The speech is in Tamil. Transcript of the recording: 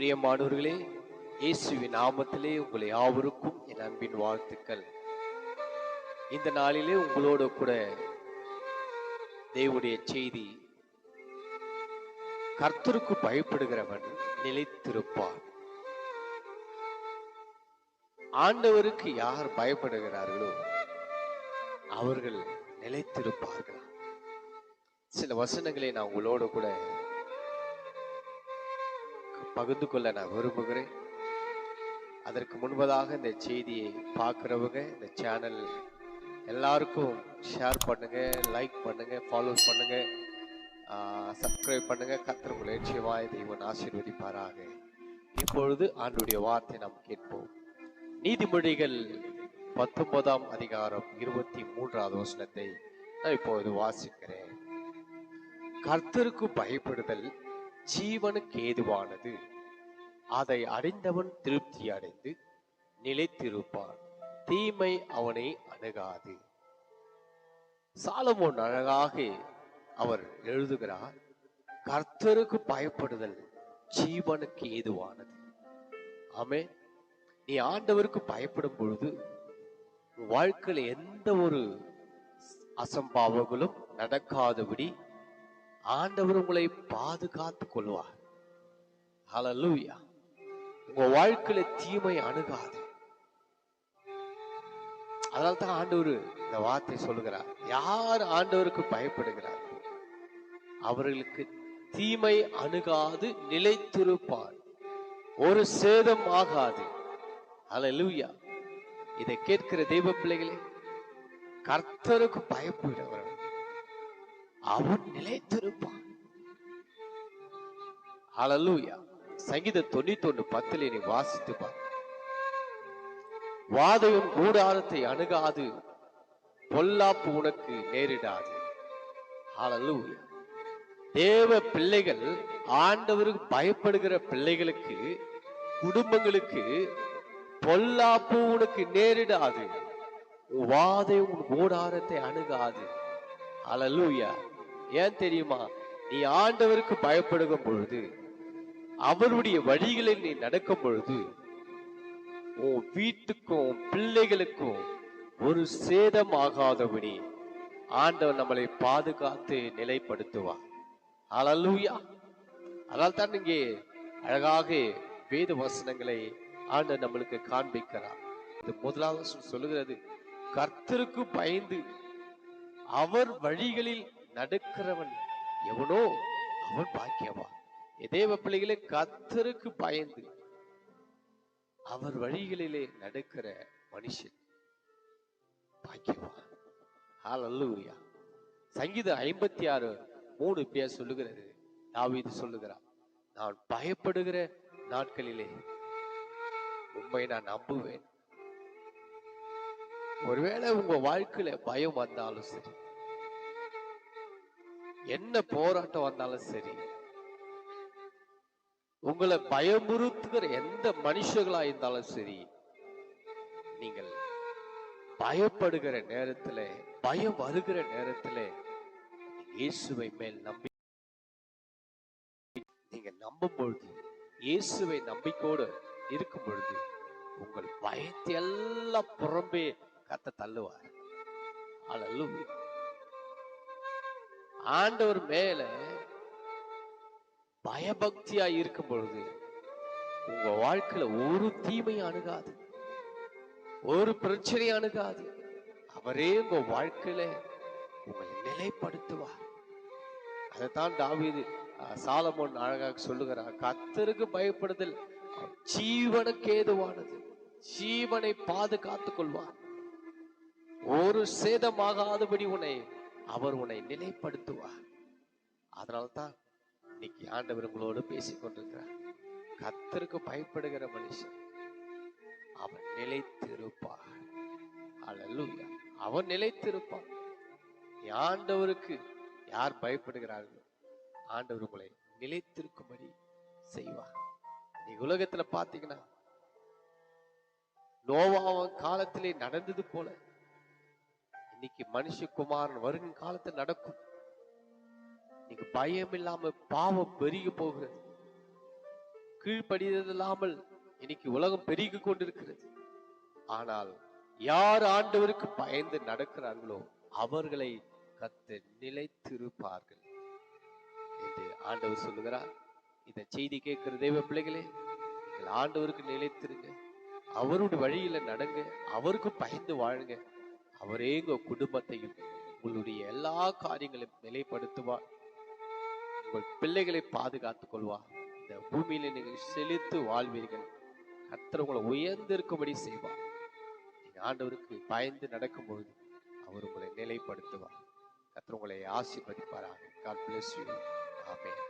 பிரியமானவர்களே இயேசுவின் நாமத்திலே உங்களை யாவருக்கும் என் அன்பின் வாழ்த்துக்கள். இந்த நாளிலே உங்களோட கூட தேவனுடைய செய்தி கர்த்தருக்கு பயப்படுகிறவன் நிலைத்திருப்பான். ஆண்டவருக்கு யார் பயப்படுகிறார்களோ அவர்கள் நிலைத்திருப்பார்கள். சில வசனங்களை நான் உங்களோட கூட பகிர்ந்து கொள்ள நான் விரும்புகிறேன். அதற்கு முன்பதாக இந்த செய்தியை பார்க்குறவங்க இந்த சேனல் எல்லாருக்கும் ஷேர் பண்ணுங்க லைக் பண்ணுங்க ஃபாலோ பண்ணுங்க. சப்ஸ்கிரைப் பண்ணுங்க. கத்திர முயற்சியமாய் தெய்வன் ஆசீர்வதிப்பாராக. இப்பொழுது ஆண்டுடைய வார்த்தை நாம் கேட்போம். நீதிமொழிகள் பத்தொன்பதாம் அதிகாரம் இருபத்தி மூன்றாவது வசனத்தை நான் இப்போது வாசிக்கிறேன். கர்த்தருக்கு பயப்படுதல் ஜீவனுக்கு ஏதுவானது. அதை அடைந்தவன் திருப்தி அடைந்து நிலைத்திருப்பான். தீமை அவனை அணுகாது. சாலமோன் அழகாக அவர் எழுதுகிறார் கர்த்தருக்கு பயப்படுதல் ஜீவனுக்கு ஏதுவானது. ஆமே நீ ஆண்டவருக்கு பயப்படும் பொழுது வாழ்க்கையில் வாழ்க்கையில எந்த ஒரு அசம்பாவங்களும் நடக்காதபடி ஆண்டவர் உங்களை பாதுகாத்து கொள்வார். ஹலலூயா உங்க வாழ்க்கையில தீமை அணுகாது. அதனால தான் ஆண்டவர் இந்த வார்த்தை சொல்லுகிறார். யார் ஆண்டவருக்கு பயப்படுகிறார்? அவர்களுக்கு தீமை அணுகாது நிலைத்திருப்பார். ஒரு சேதம் ஆகாது. அலலூயா இதை கேட்கிற தெய்வ பிள்ளைகளே கர்த்தருக்கு பயப்படுகிறவர்கள். அவன் நிலைத்திருப்பான். ஹalleluya சங்கீத தொண்ணூத்தி ஒண்ணு பத்துல நீ வாசித்து பார். வாதையும் கூடாரத்தை அணுகாது பொல்லாப்பு உனக்கு நேரிடாது. ஹalleluya தேவ பிள்ளைகள் ஆண்டவருக்கு பயப்படுகிற பிள்ளைகளுக்கு குடும்பங்களுக்கு பொல்லாப்பு உனக்கு நேரிடாது. வாதை உன் கூடாரத்தை அணுகாது. ஹalleluya ஏன் தெரியுமா? நீ ஆண்டவருக்கு பயப்படுகும் பொழுது அவருடைய வழிகளில் நீ நடக்கும் பொழுது உன் வீட்டுக்கும் பிள்ளைகளுக்கும் ஒரு சேதம் ஆகாதபடி ஆண்டவர் நம்மளை பாதுகாத்து நிலைப்படுத்துவார். அழலூயா அதனால் தான் இங்கே அழகாக வேத வசனங்களை ஆண்டவர் நம்மளுக்கு காண்பிக்கிறார். இது முதலாவது சொல்லுகிறது கர்த்தருக்கு பயந்து அவர் வழிகளில் நடுக்கிறவன் எவனோ அவன் பாக்கியவான். எதேவ பிள்ளைகளே கத்தருக்கு பயந்து அவர் வழிகளிலே நடக்கிற மனுஷன் பாக்கியவான். ஹalleluya சங்கீதம் ஐம்பத்தி ஆறு மூணு பேர் சொல்லுகிறது. தாவீது சொல்லுகிறார் நான் பயப்படுகிற நாட்களிலே உண்மை நான் நம்புவேன். ஒருவேளை உங்க வாழ்க்கையில பயம் வந்தாலும் சரி என்ன போராட்டம் வந்தாலும் சரி உங்களை பயமுறுத்துகிற எந்த மனுஷங்களா இருந்தாலும் சரி நீங்கள் பயப்படுகிற நேரத்துல பயம் வருகிற நேரத்துல இயேசுவை மேல் நம்பி நீங்க நம்பும் பொழுது இயேசுவை நம்பிக்கோடு இருக்கும் பொழுது உங்கள் பயத்தை எல்லாம் புறம்பே கத்த தள்ளுவார். அல்ல ஆண்டவர் மேல பயபக்தியா இருக்கும் பொழுது உங்க வாழ்க்கையில ஒரு தீமை அணுகாது. ஒரு பிரச்சனை அணுகாது. அவரே உங்க வாழ்க்கையில உங்களை நிலைப்படுத்துவார். அதைத்தான் டாவிது சாலமோன் அழகாக சொல்லுகிறார். கத்தருக்கு பயப்படுதல் ஜீவனுக்கு ஏதுவானது. ஜீவனை பாதுகாத்துக் கொள்வார். ஒரு சேதமாகாதபடி உன்னை அவர் உன்னை நிலைப்படுத்துவார். அதனால்தான் இன்னைக்கு ஆண்டவர் உங்களோடு பேசிக் கொண்டிருக்கிறார். கத்தருக்கு பயப்படுகிற மனுஷன் அவன் நிலைத்திருப்பார். அல்லேலூயா அவன் நிலைத்திருப்பான். ஆண்டவருக்கு யார் பயப்படுகிறார்களோ ஆண்டவர் உங்களை நிலைத்திருக்கும்படி செய்வார். நீ உலகத்துல பாத்தீங்கன்னா நோவாவன் காலத்திலே நடந்தது போல இன்னைக்கு மனுஷகுமாரன் வரும் காலத்துல நடக்கும். நீங்க பயம் இல்லாம பாவம் பெருகி போகிறது. கீழ்ப்படியதில்லாமல் இன்னைக்கு உலகம் பெருகி கொண்டிருக்கிறது. ஆனால் யார் ஆண்டவருக்கு பயந்து நடக்கிறார்களோ அவர்களை கத்து நிலைத்திருப்பார்கள். என்று ஆண்டவர் சொல்லுகிறார். இந்த செய்தி கேட்கிற தெய்வ பிள்ளைகளே நீங்கள் ஆண்டவருக்கு நிலைத்திருங்க. அவருடைய வழியில நடங்க. அவருக்கு பயந்து வாழுங்க. அவரே உங்க குடும்பத்தையும் உங்களுடைய எல்லா காரியங்களையும் நிலைப்படுத்துவார். உங்கள் பிள்ளைகளை பாதுகாத்துக் கொள்வார். இந்த பூமியில நீங்கள் செழித்து வாழ்வீர்கள். கர்த்தர் உங்களை உயர்ந்திருக்கும்படி செய்வார். நீங்க ஆண்டவருக்கு பயந்து நடக்கும்பொழுது அவர் உங்களை நிலைப்படுத்துவார். கர்த்தர் உங்களை ஆசீர்வதிப்பாராக. God bless you. Amen.